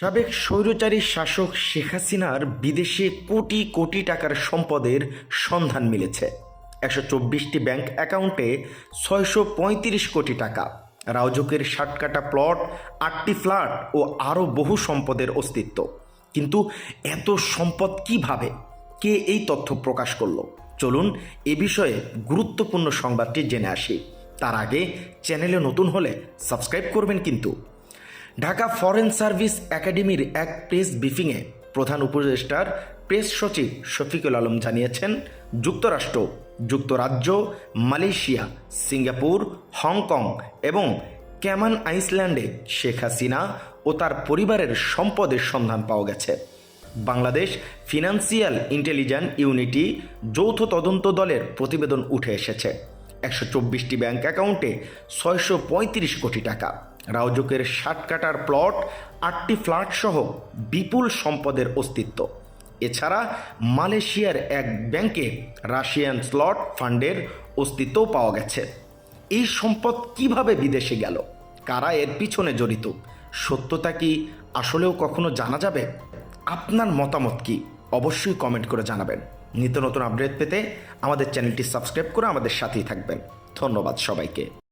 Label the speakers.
Speaker 1: সাবেক স্বৈরচারী শাসক শেখ হাসিনার বিদেশে কোটি কোটি টাকার সম্পদের সন্ধান মিলেছে। একশো চব্বিশটি ব্যাংক অ্যাকাউন্টে ছয়শো পঁয়ত্রিশ কোটি টাকা রাউজকের ষাটকাটা প্লট, আটটি ফ্ল্যাট ও আরও বহু সম্পদের অস্তিত্ব। কিন্তু এত সম্পদ কীভাবে? কে এই তথ্য প্রকাশ করল? চলুন এ বিষয়ে গুরুত্বপূর্ণ সংবাদটি জেনে আসি। তার আগে চ্যানেলে নতুন হলে সাবস্ক্রাইব করবেন কিন্তু। ঢাকা ফরেন সার্ভিস একাডেমির এক প্রেস ব্রিফিংয়ে প্রধান উপদেষ্টার প্রেস সচিব শফিকুল আলম জানিয়েছেন, যুক্তরাষ্ট্র, যুক্তরাজ্য, মালয়েশিয়া, সিঙ্গাপুর, হংকং এবং ক্যামান আইসল্যান্ডে শেখ হাসিনা ও তার পরিবারের সম্পদের সন্ধান পাওয়া গেছে। বাংলাদেশ ফিনান্সিয়াল ইন্টেলিজেন্স ইউনিটি যৌথ তদন্ত দলের প্রতিবেদন উঠে এসেছে। একশো চব্বিশটি ব্যাংক অ্যাকাউন্টে ছয়শো পঁয়ত্রিশ কোটি টাকা। রাউজকের ষাট কাটার প্লট, আটটি ফ্ল্যাট সহ বিপুল সম্পদের অস্তিত্ব। এছাড়া মালয়েশিয়ার এক ব্যাংকে রাশিয়ান স্লট ফান্ডের অস্তিত্বও পাওয়া গেছে। এই সম্পদ কীভাবে বিদেশে গেল? কারা এর পিছনে জড়িত? সত্যতা কি আসলেও কখনো জানা যাবে? আপনার মতামত কি? অবশ্যই কমেন্ট করে জানাবেন। নিত্য নতুন আপডেট পেতে আমাদের চ্যানেলটি সাবস্ক্রাইব করে আমাদের সাথেই থাকবেন। ধন্যবাদ সবাইকে।